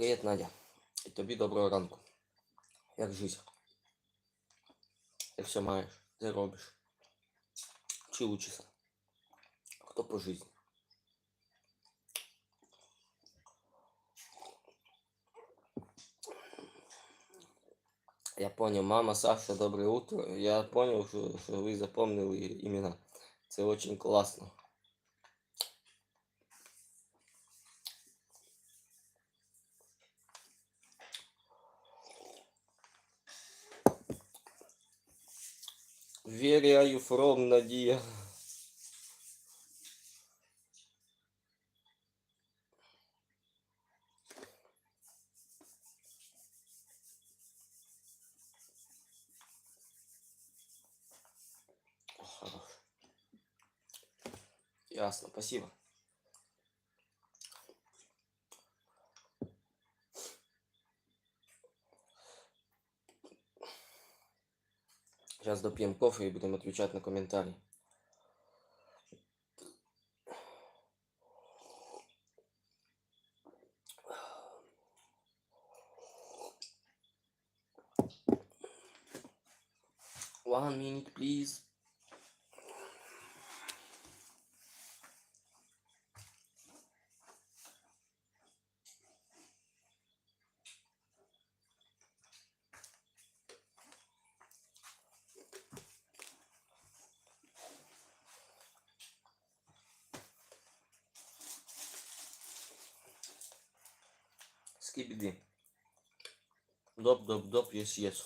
Привіт, Надя. І тобі доброго ранку. Як жизнь? Як все маєш? Де робиш? Чи учишся? Хто по житті? Я понял, мама, Саша, доброе утро. Я понял, что, что вы запомнили имена. Это очень классно. Where are you from, Надія? Ясно, спасибо. Сейчас допьем кофе и будем отвечать на комментарии. One minute, please. yes, yes.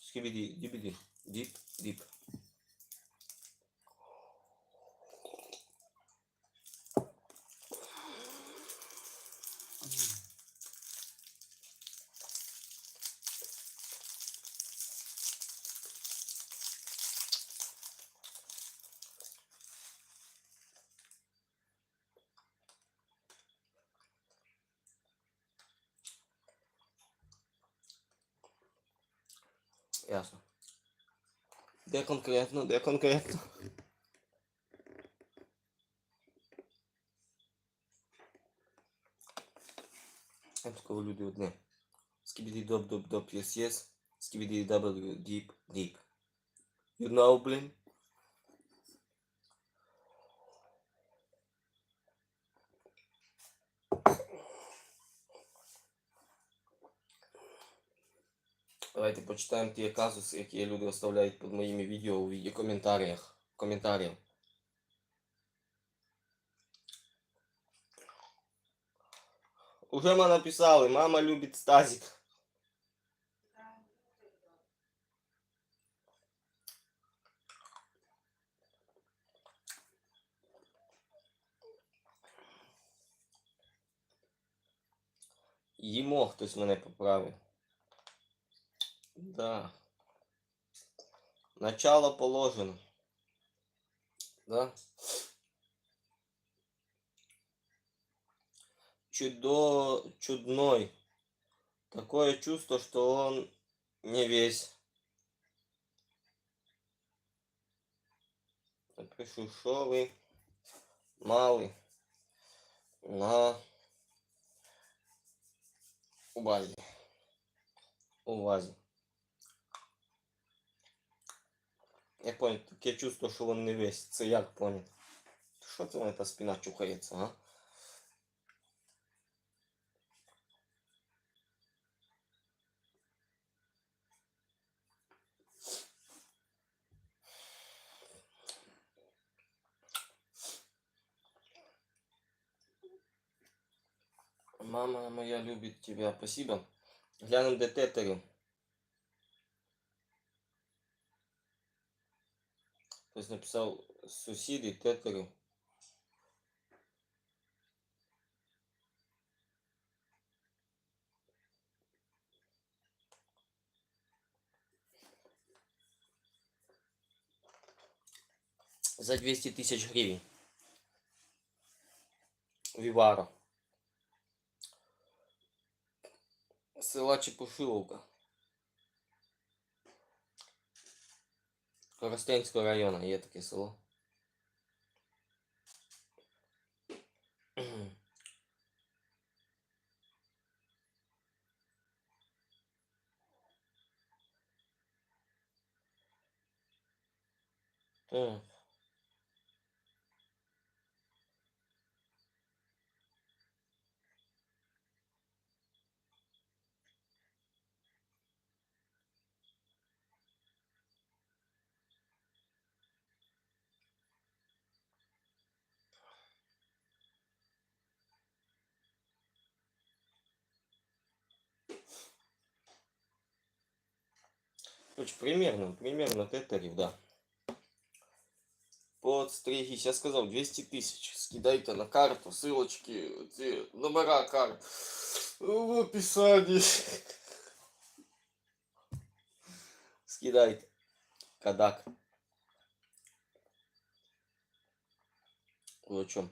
Skibidi, dibidi, deep, deep. Ясно. Де конкретно, де конкретно? Я такого люди одне. Скибиди доп доп доп yes yes. Скибиди W deep deep. You know, блин? Давайте почитаємо ті казуси, які люди оставляють під моїми відео у відео коментарях. Коментарів. Уже ми написали, мама любить стазик. Їмо хтось мене поправив. Да. Начало положено. Да. Чудо... Чудной. Такое чувство, что он не весь. Напишу, що ви мали на увазі. Увазі. Я понял, таке чувство, що він не весь. Це як понял? Що це в мене та спина чухається, а? Мама моя любит тебя. Спасибо. Глянем де тетери. Хтось написав сусіди, тетери. За 200 тысяч гривен. Вивара. Села Чепушиловка. Коростенського району є таке село. Так. Короче, примерно, примерно тетарів, да. Подстригись, я сказал 200 тысяч. Скидайте на карту, ссылочки, ці номера карт в описании. Скидайте. Кадак. Вы о чем?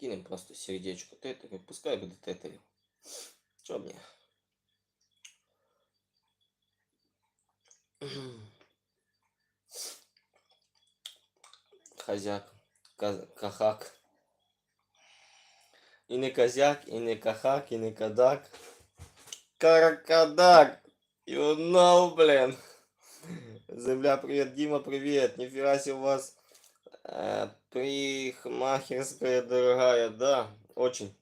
Кинем просто сердечко тетерів, пускай буде тетерів. Чо мне? Хазяк, ка- кахак. І не козяк, і не кахак, і не кадак. Каракадак! You know, блин. Земля, привет, Дима, привет. Нифига себе у вас э, Прихмахерская дорогая, да, очень.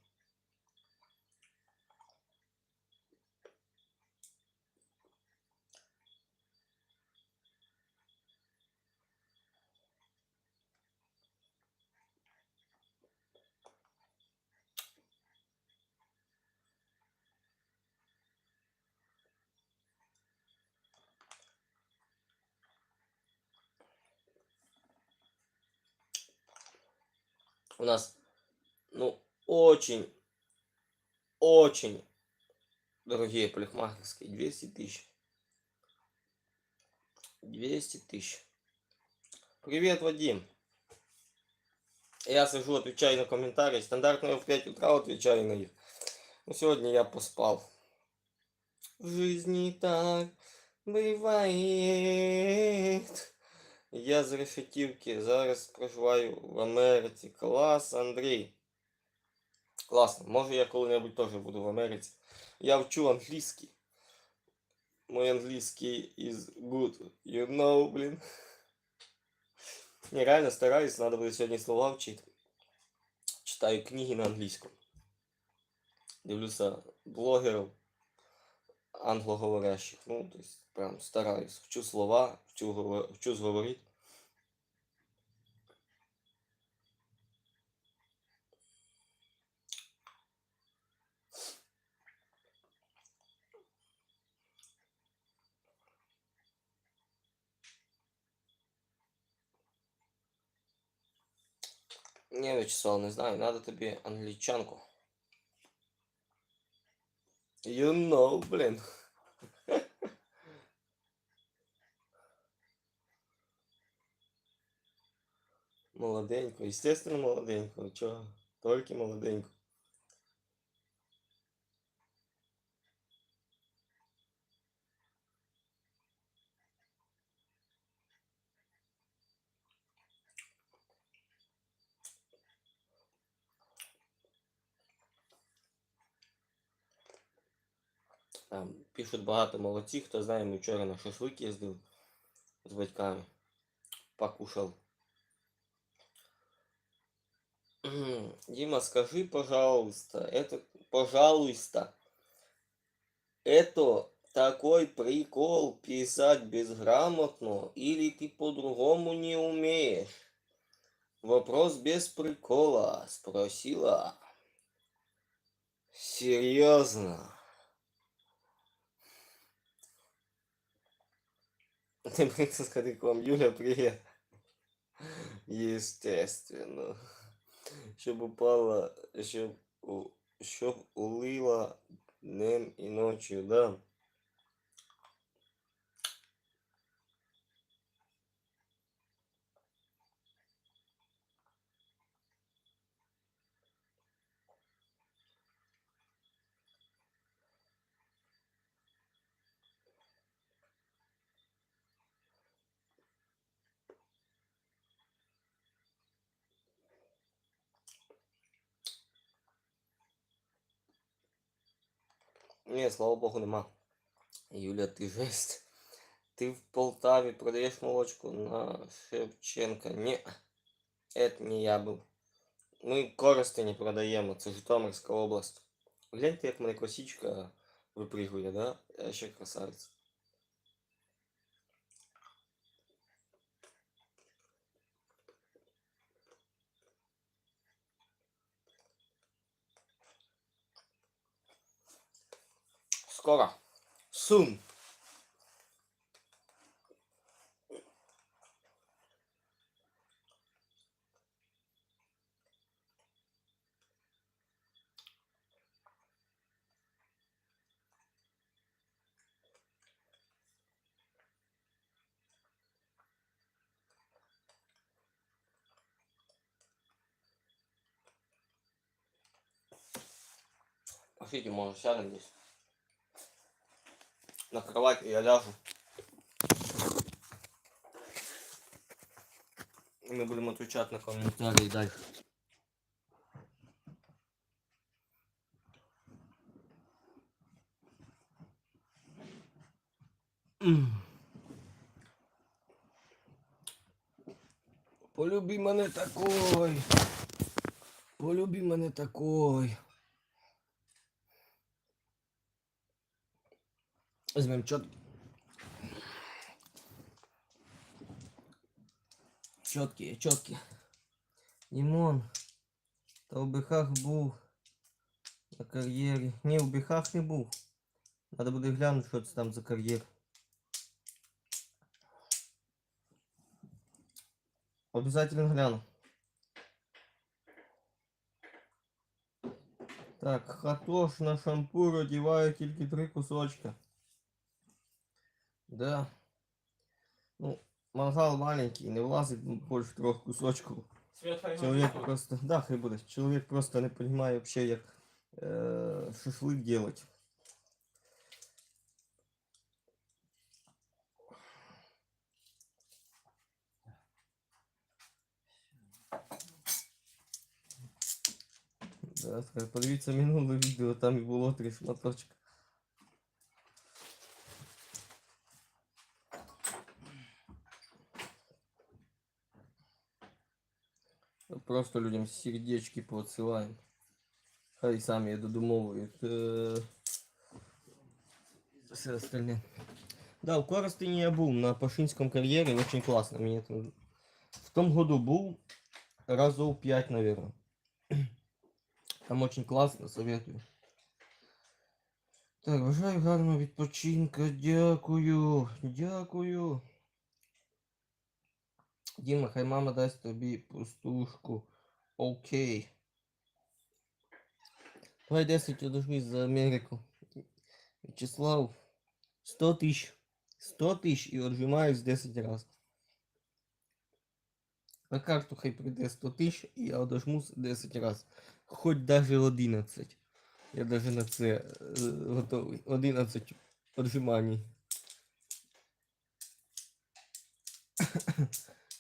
У нас, ну, очень, очень дорогие парикмахерские. 200 тысяч. 200 тысяч. Привет, Вадим. Я сижу, отвечаю на комментарии. Стандартно я в 5 утра отвечаю на них. Но сегодня я поспал. В жизни так бывает. Я з Решетівки, зараз проживаю в Америці. Клас, Андрій. Класно. Може я коли-небудь теж буду в Америці. Я вчу англійський. Мой англійський is good. You know, блін. Не, реально стараюсь, надо буде сьогодні слова вчити. Читаю книги на англійському. Дивлюся блогерів англоговорящих. Ну, то есть, прям стараюсь. Вчу слова, вчу, вчу говорить. Не, Вячеслав, не знаю, надо тобі англічанку. You know, блин. Молоденько, естественно, молоденько. Чого? Тільки молоденько. Там пишуть багато молодці, хто знає, ми вчора на шашлик їздив з батьками. Покушав. Мгм. Дима, скажи, пожалуйста, это, пожалуйста, это такой прикол писать безграмотно или ты по-другому не умеешь? Вопрос без прикола, спросила. Серьезно? Ты прийти сказати к вам, Юля, привет. Естественно. Щоб упала, щоб, щоб улила днем і ночью, да? Ні, слава Богу, нема. Юля, ты жесть. Ты в Полтаве продаешь молочку на Шевченка? Не, это не я был. Ми користи не продаємо, це Житомирська область. Гляньте, як мене косичка випригує, да? Я ще красавець. escola. Soon. Así que vamos a hacer На кровать я ляжу. И мы будем отвечать на комментарии дальше. Полюби мене такой. Полюби мене такой. Возьмем четкий. Чіткий, чіткий. Дімон. Та в бихах був на кар'єрі. Ні, в бихах не був. Надо буде глянути, що це там за кар'єр. Обязательно гляну. Так, хатош на шампур одіваю тільки три кусочка. Да. Ну, мангал маленький, не влазить больше трех кусочков. Человек просто, да, хай буде. Человек просто не понимает вообще, як э, шашлык делать. Да, скажу, подивіться минуле відео, там і було три шматочка. Просто людям сердечки посылаем. Хай самі додумовують. Е... Все остальне. Да, в Коростені я був на Пашинському кар'єрі, очень классно. Мені там... В том году був разов 5, наверное. Там очень классно, советую. Так, бажаю гарного відпочинка. Дякую. Дякую. Діма, хай мама дасть тобі пустушку. Окей. Давай 10 одожми за Америку. Вячеслав. 100 тысяч. 100 тысяч и отжимаюсь 10 раз. На карту хай прийде 100 тисяч і я одожмусь 10 раз. Хоч даже 11. Я даже на це е, готовий. 11 отжиманий.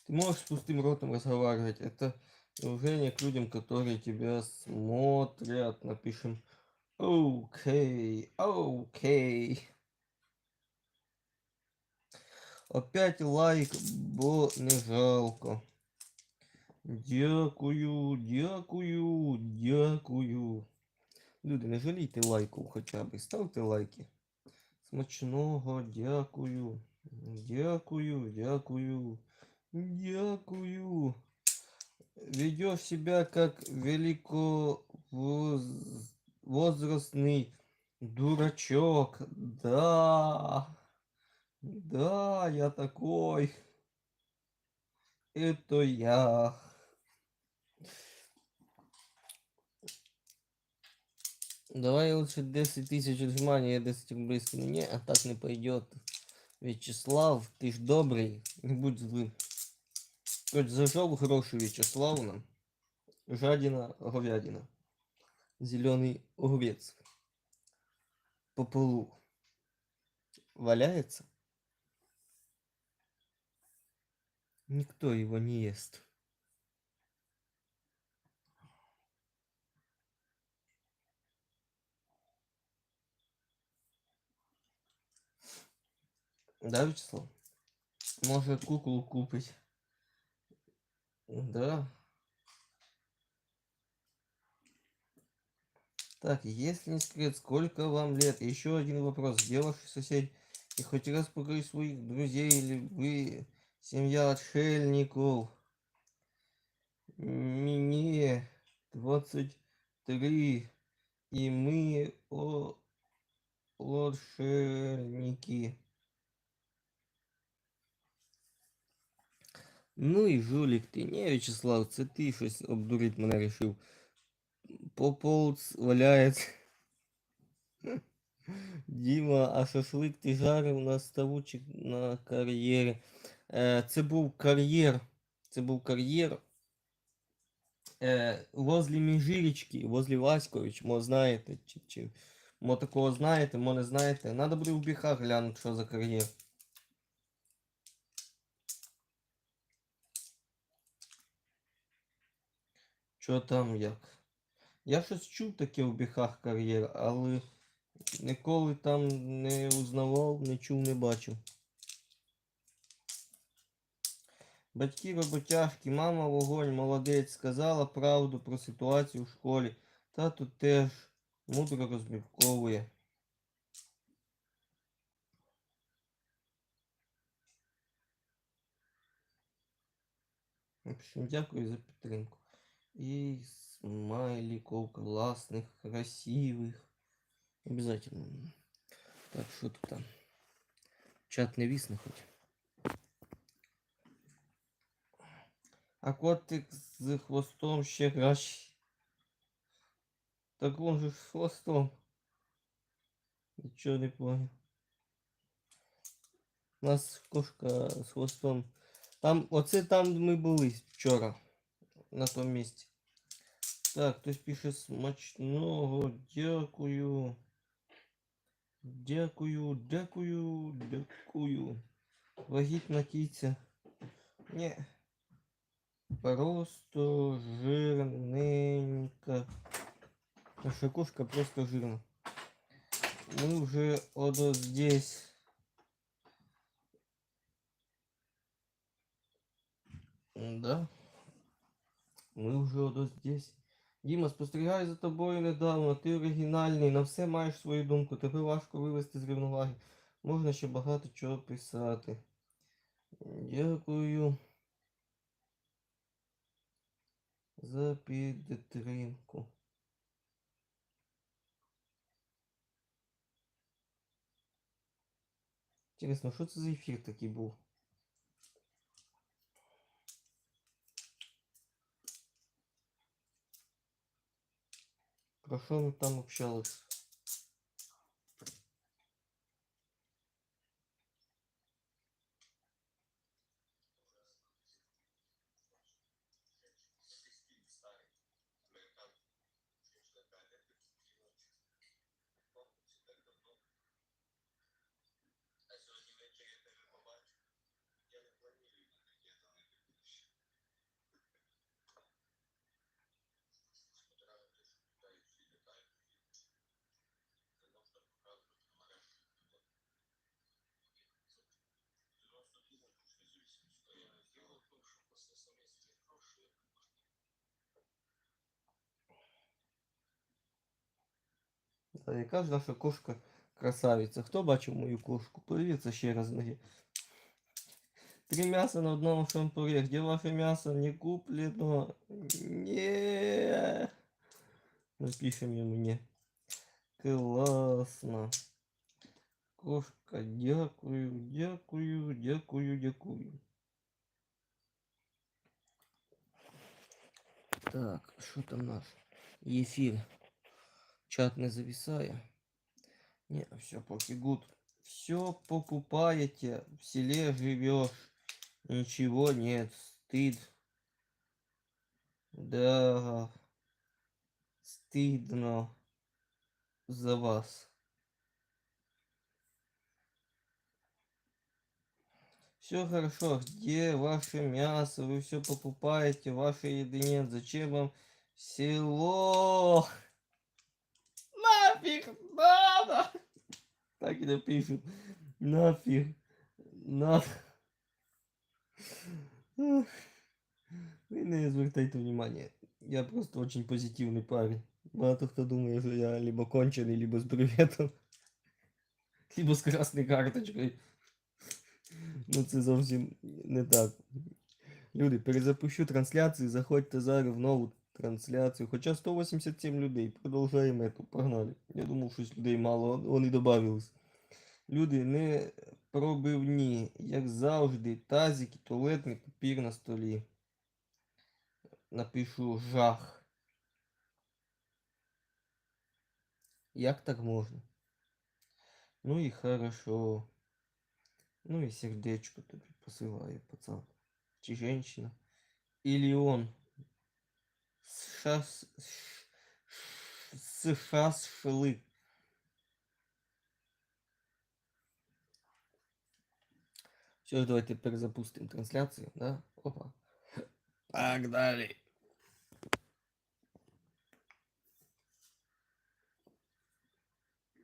Ты можешь с пустым ротом разговаривать. Это уважение к людям, которые тебя смотрят. Напишем окей, окей. Опять лайк, бо не жалко. Дякую, дякую, дякую. Люди, не жалійте лайку хоча б. Ставте лайки. Смачного, дякую. Дякую, дякую. Дякую. Ведешь себя как великовозрастный дурачок. Да. Да, я такой. Это я. Давай лучше 10 тысяч отжиманий, я 10 рублей скину. Не, а так не пойдет. Вячеслав, ты ж добрый, не будь злым. Хоч зажав гроші Вячеславу Жадина, говядина. Зеленый огурец. По полу. Валяется? Никто его не ест. Да, Вячеслав? Може куклу купить. Да. Так, если не секрет, сколько вам лет? Еще один вопрос. Где ваши соседи? И хоть раз покажи своих друзей или вы семья отшельников. Мне 23, и мы о отшельники. Ну і жулік ти. Ні, Вячеслав, це ти щось обдурить мене рішив. Пополз валяється. Діма, а шашлик ти жарив на ставучик на кар'єрі. Е, це був кар'єр. Це був кар'єр. Е, возле Міжирічки, возле Васькович, мо знаєте, чи, чи мо такого знаєте, мо не знаєте. Надо буде в біхах глянути, що за кар'єр. Що там як? Я щось чув таке в біхах кар'єр, але ніколи там не узнавав, не чув, не бачив. Батьки роботяжки, мама вогонь, молодець, сказала правду про ситуацію в школі. Тато теж мудро розмірковує. В общем, дякую за підтримку. И смайликов классных, красивых. Обязательно. Так, что тут там? Чат не висне хоть. А котик з хвостом ще кращий. Так он же з хвостом. Нічого не понял. У нас кошка з хвостом. Там, оце там ми були вчора На тому місці. Так, хтось пише смачного. Дякую. Дякую, дякую, дякую. Вагітна киця. Ні. Просто жирненька. Наша кошка просто жирна. Мы уже вот здесь. Да. Ми вже от здесь. Діма, спостерігаю за тобою недавно, ти оригінальний, на все маєш свою думку, тебе важко вивести з рівноваги. Можна ще багато чого писати. Дякую за підтримку. Інтересно, що це за ефір такий був? Про що ми там общались? Та яка ж наша кошка красавиця? Хто бачив мою кошку? Подивіться ще раз ноги. Три м'яса на одному шампуре. Где ваше мясо? Не куплено. Не. Напишем ему не. Класно. Кошка, дякую, дякую, дякую, дякую. Так, що там наш? Ефір. Чат не зависає. Не, все, поки. Все покупаете, в селе живешь. Ничего нет, стыд. Да, стыдно за вас. Все хорошо, где ваше мясо? Вы все покупаете, вашей еды нет. Зачем вам село? Нафиг надо! Так и напишут. Нафиг На. Ах. Ви не звертайте внимания. Я просто очень позитивный парень. Багато хто думає, що я либо кончений, либо з бреветом. Либо з красною карточкою. Ну це зовсім не так. Люди, перезапущу трансляцію, заходьте зараз в нову Трансляцію. Хоча 187 людей. Продовжаємо эту. Погнали. Я думав, щось людей мало, вони добавились. Люди не пробивні, як завжди, тазик і туалетний папір на столі. Напишу жах. Як так можна? Ну і хорошо. Ну і сердечко тобі посилаю, пацан. Чи женщина. Или он. США с- ш- ш- США шли. Все, давайте перезапустимо трансляцію, да? Опа. Далі.